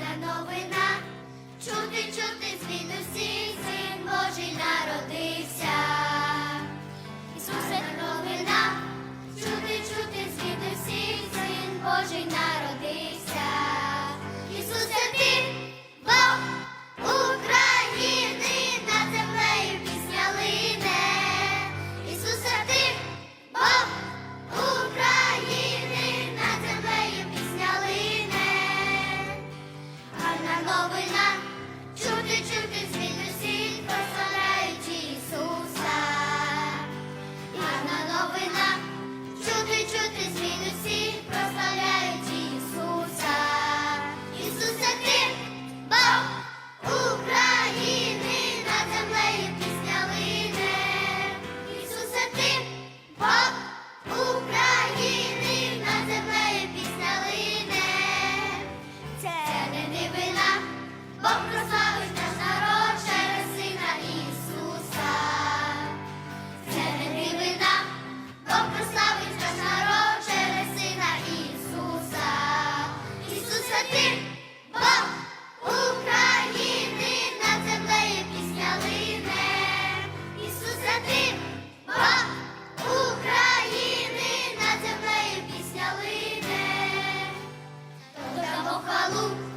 новина, чути, чути звід усіх, син Божий народився. Ісусе новина, чути, чути звід усіх, син Божий народився. новина. maluco.